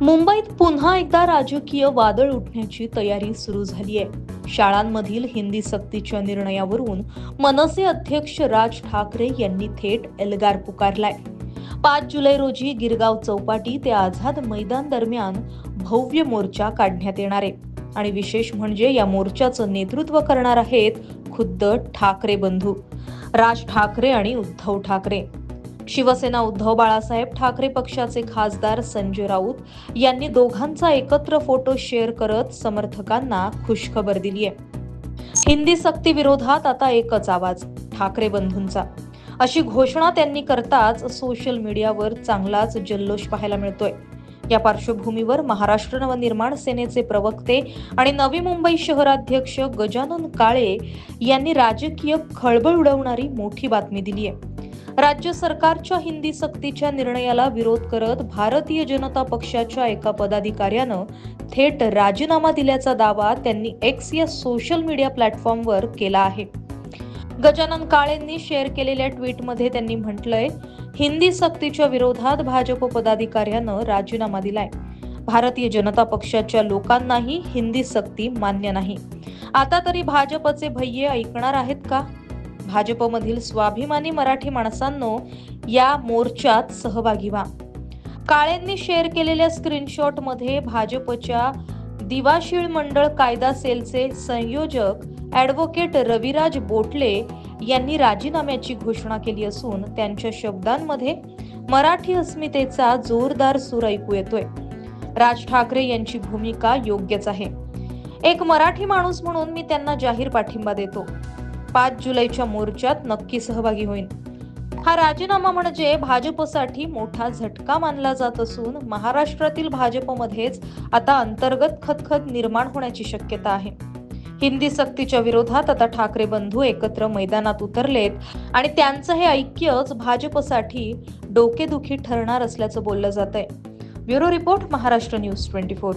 मुंबईत पुन्हा एकदा राजकीय वादळ उठण्याची तयारी सुरू झाली आहे शाळांमधील हिंदी सक्तीच्या निर्णयावरून मनसे अध्यक्ष राज ठाकरे यांनी थेट एल्गार पुकारलाय. पाच जुलै रोजी गिरगाव चौपाटी ते आझाद मैदान दरम्यान भव्य मोर्चा काढण्यात येणार आहे. आणि विशेष म्हणजे या मोर्चाचं नेतृत्व करणार आहेत खुद्द ठाकरे बंधू. राज ठाकरे आणि उद्धव ठाकरे. शिवसेना उद्धव बाळासाहेब ठाकरे पक्षाचे खासदार संजय राऊत यांनी दोघांचा एकत्र फोटो शेअर करत समर्थकांना खुशखबर दिली आहे. हिंदी सक्ती विरोधात आता एकच आवाज ठाकरे बंधूंचा. अशी घोषणा त्यांनी करताच सोशल मीडियावर चांगलाच जल्लोष पाहायला मिळतोय. या पार्श्वभूमीवर महाराष्ट्र नवनिर्माण सेनेचे प्रवक्ते आणि नवी मुंबई शहराध्यक्ष गजानन काळे यांनी राजकीय खळबळ उडवणारी मोठी बातमी दिली आहे. राज्य सरकारच्या हिंदी सक्तीच्या निर्णयाला विरोध करत भारतीय जनता पक्षाच्या एका पदाधिकाऱ्यानं थेट राजीनामा दिल्याचा दावा त्यांनी एक्स या सोशल मीडिया प्लॅटफॉर्मवर केला आहे. गजानन काळेंनी शेअर केलेल्या ट्विटमध्ये त्यांनी म्हटलंय हिंदी सक्तीच्या विरोधात भाजप पदाधिकाऱ्यानं राजीनामा दिलाय. भारतीय जनता पक्षाच्या लोकांनाही हिंदी सक्ती मान्य नाही. आता तरी भाजपचे भय्ये ऐकणार आहेत का? भाजपमधील स्वाभिमानी मराठी माणसांनो या मोर्चात सहभागी व्हा. काळेंनी शेअर केलेल्या स्क्रीनशॉटमध्ये भाजपच्या दिवाशीळ मंडळ कायदा सेलचे संयोजक ॲडव्होकेट रविराज बोटले यांनी राजीनाम्याची घोषणा केली असून त्यांच्या शब्दांमध्ये मराठी अस्मितेचा जोरदार सूर ऐकू येतोय. राज ठाकरे यांची भूमिका योग्यच आहे. एक मराठी माणूस म्हणून मी त्यांना जाहीर पाठिंबा देतो. पाच जुलैच्या मोर्चात नक्की सहभागी होईन. हा राजीनामा म्हणजे भाजपसाठी मोठा झटका मानला जात असून महाराष्ट्रातील भाजपमध्येच आता अंतर्गत खतखत निर्माण होण्याची शक्यता आहे. हिंदी सक्तीच्या विरोधात आता ठाकरे बंधू एकत्र मैदानात उतरलेत आणि त्यांचं हे ऐक्यच भाजपसाठी डोकेदुखी ठरणार असल्याचं बोललं जात आहे bureau report Maharashtra news twenty four.